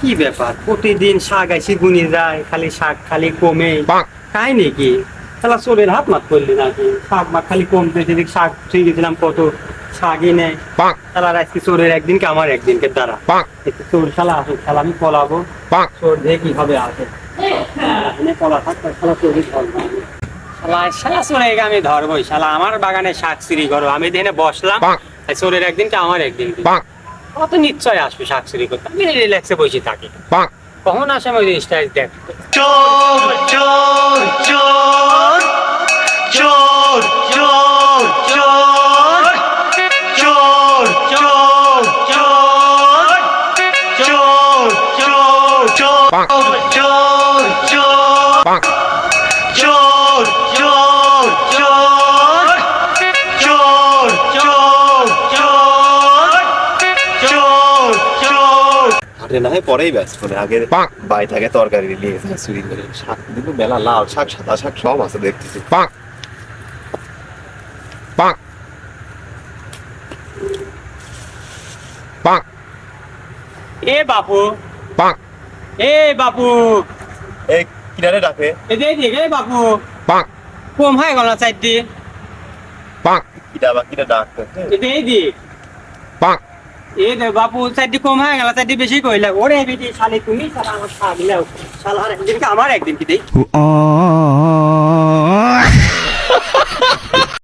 কি ব্যাপার? প্রতিদিন শাক আইসি গুনি যায় খালি শাক খালি কমে। তাই নাকি? তাহলে চোরের হাত মাত করলি নাকি? শাক মা খালি কমতে সেদিক শাক গেছিলাম কত শাকই নেই তাহলে আজকে চোরের একদিনকে আমার একদিনকে দ্বারা চোর শালা আসুক শালা আমি পলাবো। চোর দিয়ে কীভাবে আসে? এখানে পলা থাকতে শালা চোরই ধরবো। শালা শালা চোরে আমি ধরবোই? শালা আমার বাগানে শাক চুরি করো। আমি এখানে বসলাম। চোরের একদিনকে আমার একদিনকে ও তো নিশ্চয় আসবে শাক চুরি করতে আমি রিল্যাক্সে বসে থাকি কখন আসে আমি স্টাইল দেখ চোর চোর চোর চোর চোর চোর চোর চোর চোর চোর চোর চোর চোর চোর চোর চোর চোর না হয় পরেই ব্যস্ত করে। আগে বাই থাকে তরকারি নিয়ে এসে চুরি করে শাক কিন্তু মেলা লাল শাক সাদা শাক সব আছে দেখতেছি। এ বাপু। এ বাপু। এই কিনারে ডাকে। এদিকে এদিকে এ বাপু। কম হয়ে গেল না চারটি কিটা বা কিটা ডাকতে এদিকে এদিকে এ দে বাপু, চারটি কম হ্যাঁ গেল, চারটি বেশি কইলা ওরে বিটি, শালি তুমি, শালা আমার শাক নাও শালা আর একদিনকে আমার একদিন কি দেই?